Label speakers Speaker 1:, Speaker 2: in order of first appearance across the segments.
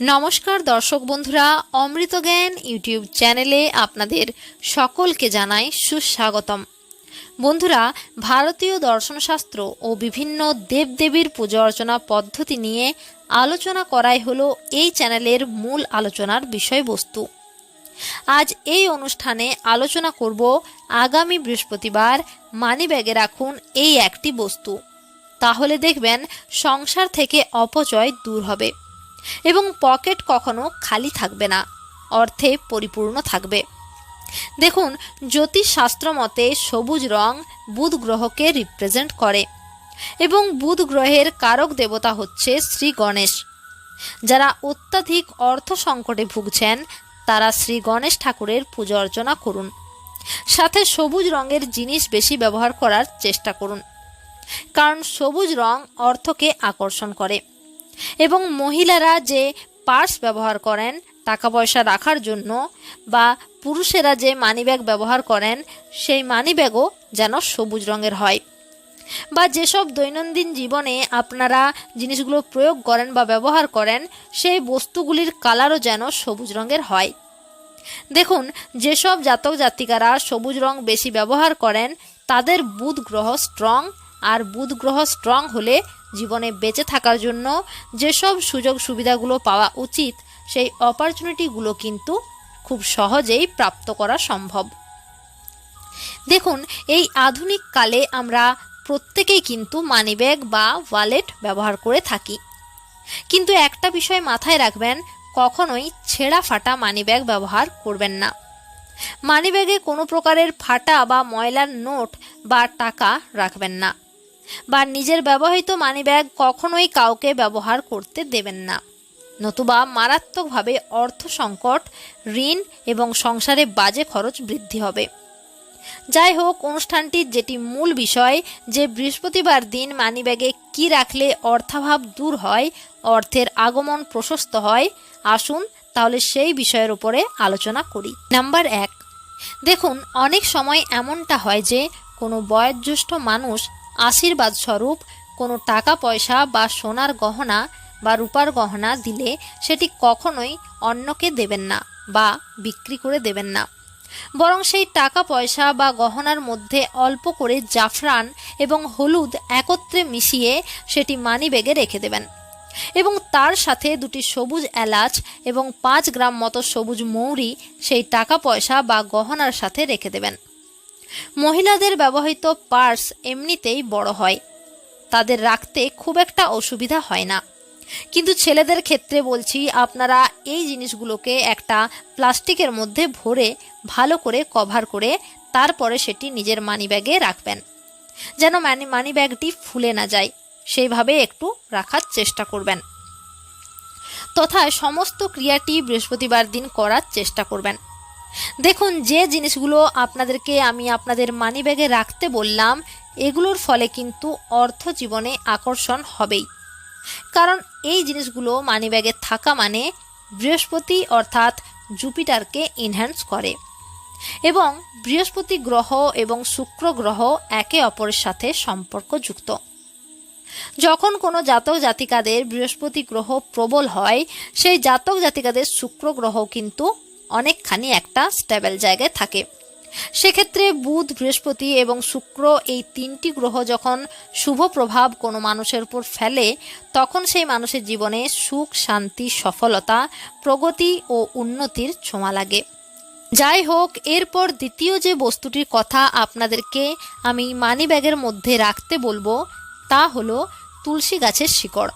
Speaker 1: নমস্কার দর্শক বন্ধুরা, অমৃত জ্ঞান ইউটিউব চ্যানেলে আপনাদের সকলকে জানাই সুস্বাগতম। বন্ধুরা, ভারতীয় দর্শনশাস্ত্র ও বিভিন্ন দেবদেবীর পূজা অর্চনা পদ্ধতি নিয়ে আলোচনা করাই হলো এই চ্যানেলের মূল আলোচনার বিষয়বস্তু। আজ এই অনুষ্ঠানে আলোচনা করব আগামী বৃহস্পতিবার মানিব্যাগে রাখুন এই একটি বস্তু। তাহলে দেখবেন সংসার থেকে অপচয় দূর হবে। এবং পকেট কখনো খালি থাকবে না, অর্থে পরিপূর্ণ থাকবে। দেখুন, জ্যোতিষশাস্ত্র মতে সবুজ রং বুধ গ্রহকে রিপ্রেজেন্ট করে এবং বুধ গ্রহের কারক দেবতা হচ্ছে শ্রী গণেশ। যারা অত্যাধিক অর্থ সংকটে ভুগছেন, তারা শ্রী গণেশ ঠাকুরের পূজা অর্চনা করুন। সাথে সবুজ রঙের জিনিস বেশি ব্যবহার করার চেষ্টা করুন। কারণ সবুজ রং অর্থকে আকর্ষণ করে। এবং মহিলারা যে পার্স ব্যবহার করেন টাকা পয়সা রাখার জন্য, বা পুরুষেরা যে মানিব্যাগ ব্যবহার করেন, সেই মানিব্যাগও যেন সবুজ রঙের হয়। বা যেসব দৈনন্দিন জীবনে আপনারা জিনিসগুলো প্রয়োগ করেন বা ব্যবহার করেন, সেই বস্তুগুলির কালারও যেন সবুজ রঙের হয়। দেখুন, যেসব জাতক জাতিকারা সবুজ রং বেশি ব্যবহার করেন, তাদের বুধ গ্রহ স্ট্রং আর বুধ গ্রহ স্ট্রং হলে জীবনে বেঁচে থাকার জন্য যেসব সুযোগ সুবিধাগুলো পাওয়া উচিত, সেই অপরচুনিটিগুলো কিন্তু খুব সহজেই প্রাপ্ত করা সম্ভব। দেখুন, এই আধুনিক কালে আমরা প্রত্যেকেই কিন্তু মানিব্যাগ বা ওয়ালেট ব্যবহার করে থাকি। কিন্তু একটা বিষয় মাথায় রাখবেন, কখনোই ছেঁড়া ফাটা মানিব্যাগ ব্যবহার করবেন না। মানিব্যাগে কোনো প্রকারের ফাটা বা ময়লার নোট বা টাকা রাখবেন না। বা নিজের ব্যবহৃত মানিব্যাগ কখনোই কাউকে ব্যবহার করতে দেবেন না। নতুবা মারাত্মকভাবে অর্থ সংকট, ঋণ এবং সংসারে বাজে খরচ বৃদ্ধি হবে। যাই হোক অনুষ্ঠানটির যেটি মূল বিষয়, যে বৃহস্পতিবার দিন মানিব্যাগে কি রাখলে অর্থাভাব দূর হয়, অর্থের আগমন প্রশস্ত হয়, আসুন তাহলে সেই বিষয়ের উপরে আলোচনা করি। নাম্বার এক, দেখুন, অনেক সময় এমনটা হয় যে কোনো বয়োজ্যেষ্ঠ মানুষ আশীর্বাদ স্বরূপ কোনো টাকা, পয়সা বা সোনার গহনা বা রূপার গহনা দিলে সেটি কখনোই অন্যকে দেবেন না বা বিক্রি করে দেবেন না। বরং সেই টাকা, পয়সা বা গহনার মধ্যে অল্প করে জাফরান এবং হলুদ একত্রে মিশিয়ে সেটি মানি ব্যাগে রেখে দেবেন। এবং তার সাথে দুটি সবুজ এলাচ এবং পাঁচ গ্রাম মতো সবুজ মৌরি সেই টাকা, পয়সা বা গহনার সাথে রেখে দেবেন। মহিলাদের ব্যবহৃত পার্স এমনিতেই বড় হয়। তাদের রাখতে খুব একটা অসুবিধা হয় না। কিন্তু ছেলেদের ক্ষেত্রে বলছি, আপনারা এই জিনিসগুলোকে একটা প্লাস্টিকের মধ্যে ভরে ভালো করে কভার করে তারপরে সেটি নিজের মানিব্যাগে রাখবেন। যেন মানি মানিব্যাগটি ফুলে না যায়। সেইভাবে একটু রাখার চেষ্টা করবেন। তথা সমস্ত ক্রিয়াটি বৃহস্পতিবার দিন করার চেষ্টা করবেন। দেখুন, যে জিনিসগুলো আপনাদেরকে আমি আপনাদের মানিব্যাগে রাখতে বললাম, এগুলোর ফলে কিন্তু অর্থ জীবনে আকর্ষণ হবেই। কারণ এই জিনিসগুলো মানিব্যাগে থাকা মানে বৃহস্পতি অর্থাৎ জুপিটারকে ইনহ্যান্স করে। এবং বৃহস্পতি গ্রহ এবং শুক্র গ্রহ একে অপরের সাথে সম্পর্কযুক্ত। যখন কোনো জাতক জাতিকাদের বৃহস্পতি গ্রহ প্রবল হয়, সেই জাতক জাতিকাদের শুক্র গ্রহ কিন্তু অনেকখানি একটা স্টেবল জায়গায় থাকে। সেক্ষেত্রে বুধ, বৃহস্পতি এবং শুক্র এই তিনটি গ্রহ যখন শুভ প্রভাব কোনো মানুষের উপর ফেলে, তখন সেই মানুষের জীবনে সুখ, শান্তি, সফলতা, প্রগতি ও উন্নতির ছোঁয়া লাগে। যাই হোক, এরপর দ্বিতীয় যে বস্তুটির কথা আপনাদেরকে আমি মানি ব্যাগের মধ্যে রাখতে বলব, তা হলো তুলসী গাছের শিকড়।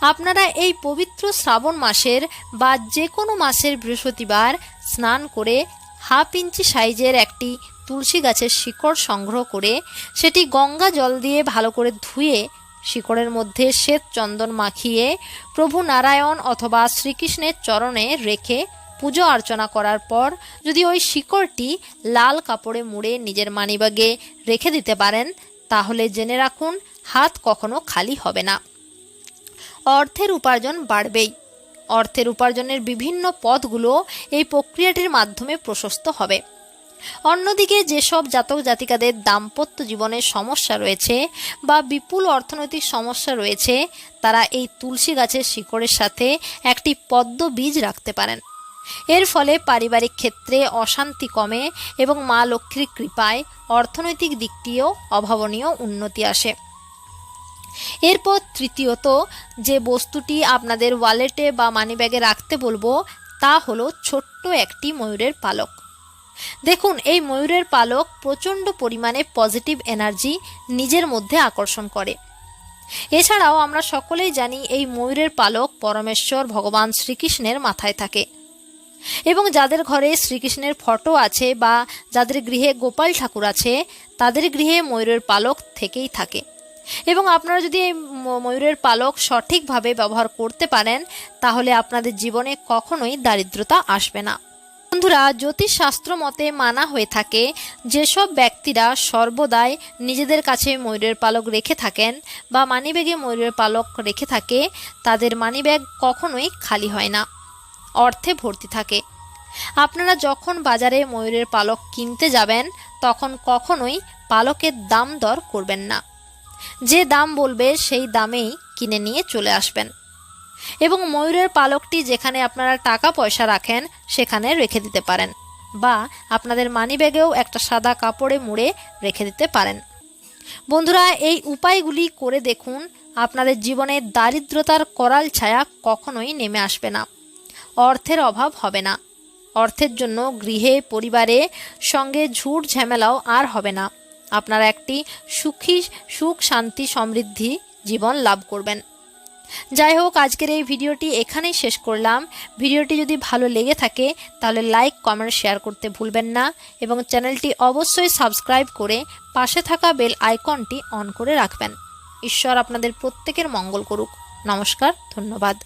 Speaker 1: আপনারা এই পবিত্র শ্রাবণ মাসের বা যে কোনো মাসের বৃহস্পতিবার স্নান করে হাফ ইঞ্চি সাইজের একটি তুলসী গাছের শিকড় সংগ্রহ করে সেটি গঙ্গা জল দিয়ে ভালো করে ধুয়ে শিকড়ের মধ্যে শ্বেত চন্দন মাখিয়ে প্রভু নারায়ণ অথবা শ্রীকৃষ্ণের চরণে রেখে পুজো অর্চনা করার পর যদি ওই শিকড়টি লাল কাপড়ে মুড়ে নিজের মানিবাগে রেখে দিতে পারেন, তাহলে জেনে রাখুন হাত কখনো খালি হবে না। অর্থের উপার্জন বাড়বেই। অর্থের উপার্জনের বিভিন্ন পথগুলো এই প্রক্রিয়াটির মাধ্যমে প্রশস্ত হবে। অন্যদিকে যেসব জাতক জাতিকাদের দাম্পত্য জীবনের সমস্যা রয়েছে বা বিপুল অর্থনৈতিক সমস্যা রয়েছে, তারা এই তুলসী গাছের শিকড়ের সাথে একটি পদ্ম বীজ রাখতে পারেন। এর ফলে পারিবারিক ক্ষেত্রে অশান্তি কমে এবং মা লক্ষ্মীর কৃপায় অর্থনৈতিক দিকটিও অভাবনীয় উন্নতি আসে। এরপর তৃতীয়ত যে বস্তুটি আপনাদের ওয়ালেটে বা মানিব্যাগে রাখতে বলব, তা হলো ছোট্ট একটি ময়ূরের পালক। দেখুন, এই ময়ূরের পালক প্রচণ্ড পরিমাণে পজিটিভ এনার্জি নিজের মধ্যে আকর্ষণ করে। এছাড়াও আমরা সকলেই জানি এই ময়ূরের পালক পরমেশ্বর ভগবান শ্রীকৃষ্ণের মাথায় থাকে। এবং যাদের ঘরে শ্রীকৃষ্ণের ফটো আছে বা যাদের গৃহে গোপাল ঠাকুর আছে, তাদের গৃহে ময়ূরের পালক থেকেই থাকে। এবং আপনারা যদি এই ময়ূরের পালক সঠিকভাবে ব্যবহার করতে পারেন, তাহলে আপনাদের জীবনে কখনোই দারিদ্রতা আসবে না। বন্ধুরা, জ্যোতিষশাস্ত্র মতে মানা হয়ে থাকে, যেসব ব্যক্তিরা সর্বদাই নিজেদের কাছে ময়ূরের পালক রেখে থাকেন বা মানিব্যাগে ময়ূরের পালক রেখে থাকে, তাদের মানিব্যাগ কখনোই খালি হয় না, অর্থে ভর্তি থাকে। আপনারা যখন বাজারে ময়ূরের পালক কিনতে যাবেন, তখন কখনোই পালকের দাম দর করবেন না। যে দাম বলবে সেই দামেই কিনে নিয়ে চলে আসবেন। এবং ময়ূরের পালকটি যেখানে আপনারা টাকা পয়সা রাখেন, সেখানে রেখে দিতে পারেন বা আপনাদের মানিব্যাগেও একটা সাদা কাপড়ে মুড়ে রেখে দিতে পারেন। বন্ধুরা, এই উপায়গুলি করে দেখুন, আপনাদের জীবনে দারিদ্রতার করাল ছায়া কখনোই নেমে আসবে না। অর্থের অভাব হবে না। অর্থের জন্য গৃহে, পরিবারে সঙ্গে ঝুট ঝামেলাও আর হবে না। আপনারা একটি সুখী, সুখ, শান্তি, সমৃদ্ধি জীবন লাভ করবেন। যাই হোক, আজকের এই ভিডিওটি এখানেই শেষ করলাম। ভিডিওটি যদি ভালো লেগে থাকে, তাহলে লাইক, কমেন্ট, শেয়ার করতে ভুলবেন না এবং চ্যানেলটি অবশ্যই সাবস্ক্রাইব করে পাশে থাকা বেল আইকনটি অন করে রাখবেন। ঈশ্বর আপনাদের প্রত্যেকের মঙ্গল করুক। নমস্কার, ধন্যবাদ।